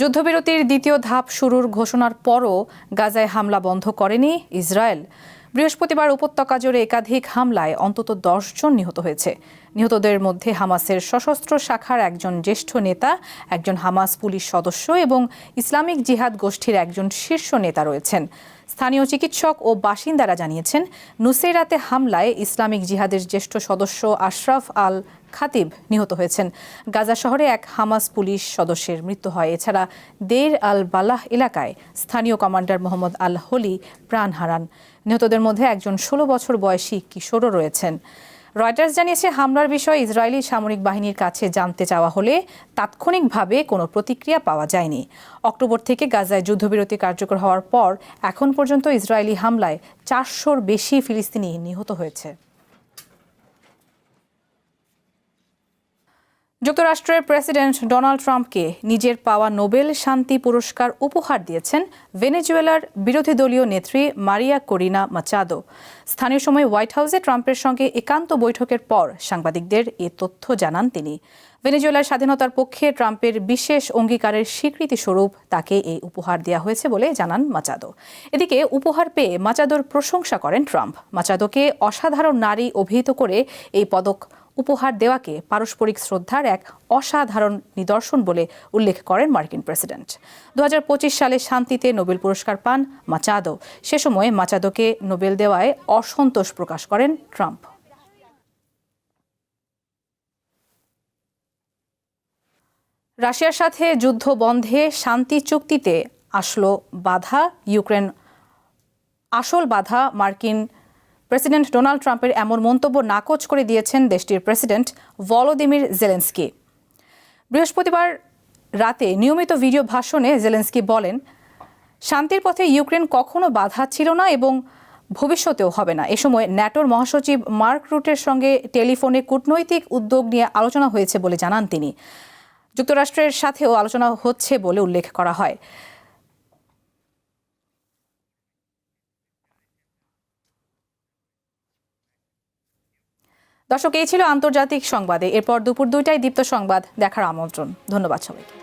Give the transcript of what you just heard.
যুদ্ধবিরতির দ্বিতীয় ধাপ শুরুর ঘোষণার পরও গাজায় হামলা বন্ধ করেনি ইসরায়েল। বৃহস্পতিবার উপত্যকা জোরে একাধিক হামলায় অন্তত দশজন নিহত হয়েছে। নিহতদের মধ্যে হামাসের সশস্ত্র শাখার একজন জ্যেষ্ঠ নেতা, একজন হামাস পুলিশ সদস্য এবং ইসলামিক জিহাদ গোষ্ঠীর একজন শীর্ষ নেতা রয়েছেন। স্থানীয় চিকিৎসক ও বাসিন্দারা জানিয়েছেন, নুসেরাতে হামলায় ইসলামিক জিহাদের জ্যেষ্ঠ সদস্য আশরাফ আল খাতিব নিহত হয়েছেন। গাজা শহরে এক হামাস পুলিশ সদস্যের মৃত্যু হয়। এছাড়া দের আল বালাহ এলাকায় স্থানীয় কমান্ডার মোহাম্মদ আল হলি প্রাণ হারান। নিহতদের মধ্যে একজন ষোলো বছর বয়সী কিশোরও রয়েছেন। রয়টার্স জানিয়েছে, হামলার বিষয়ে ইসরায়েলি সামরিক বাহিনীর কাছে জানতে চাওয়া হলে তাৎক্ষণিকভাবে কোনো প্রতিক্রিয়া পাওয়া যায়নি। অক্টোবর থেকে গাজায় যুদ্ধবিরতি কার্যকর হওয়ার পর এখন পর্যন্ত ইসরায়েলি হামলায় চারশোর বেশি ফিলিস্তিনি নিহত হয়েছে। যুক্তরাষ্ট্রের প্রেসিডেন্ট ডোনাল্ড ট্রাম্পকে নিজের পাওয়া নোবেল শান্তি পুরস্কার উপহার দিয়েছেন ভেনেজুয়েলার বিরোধী দলীয় নেত্রী মারিয়া করিনা মাচাদো। স্থানীয় সময় হোয়াইট হাউসে ট্রাম্পের সঙ্গে একান্ত বৈঠকের পর সাংবাদিকদের এ তথ্য জানান তিনি। ভেনেজুয়েলার স্বাধীনতার পক্ষে ট্রাম্পের বিশেষ অঙ্গীকারের স্বীকৃতি স্বরূপ তাকে এই উপহার দেওয়া হয়েছে বলে জানান মাচাদো। এদিকে উপহার পেয়ে মাচাদোর প্রশংসা করেন ট্রাম্প। মাচাদোকে অসাধারণ নারী অভিহিত করে এই পদক উপহার দেওয়াকে পারস্পরিক শ্রদ্ধার এক অসাধারণ নিদর্শন বলে উল্লেখ করেন মার্কিন প্রেসিডেন্ট। দু হাজার পঁচিশ সালে শান্তিতে নোবেল পুরস্কার পান মাচাদো। সে সময় মাচাদোকে নোবেল দেওয়ায় অসন্তোষ প্রকাশ করেন ট্রাম্প। রাশিয়ার সাথে যুদ্ধ বন্ধে শান্তি চুক্তিতে আসলো বাধা। ইউক্রেন আসল বাধা মার্কিন প্রেসিডেন্ট ডোনাল্ড ট্রাম্পের এমন মন্তব্য নাকচ করে দিয়েছেন দেশটির প্রেসিডেন্ট ভলোদিমির জেলেন্সকি। বৃহস্পতিবার রাতে নিয়মিত ভিডিও ভাষণে জেলেন্সকি বলেন, শান্তির পথে ইউক্রেন কখনো বাধা ছিল না এবং ভবিষ্যতেও হবে না। এ সময় ন্যাটোর মহাসচিব মার্ক রুটের সঙ্গে টেলিফোনে কূটনৈতিক উদ্যোগ নিয়ে আলোচনা হয়েছে বলে জানান তিনি। যুক্তরাষ্ট্রের সাথেও আলোচনা হচ্ছে বলে উল্লেখ করা হয়। দর্শক এই ছিল আন্তর্জাতিক সংবাদে। এরপর দুপুর দুইটায় দীপ্ত সংবাদ দেখার আমন্ত্রণ। ধন্যবাদ সবাইকে।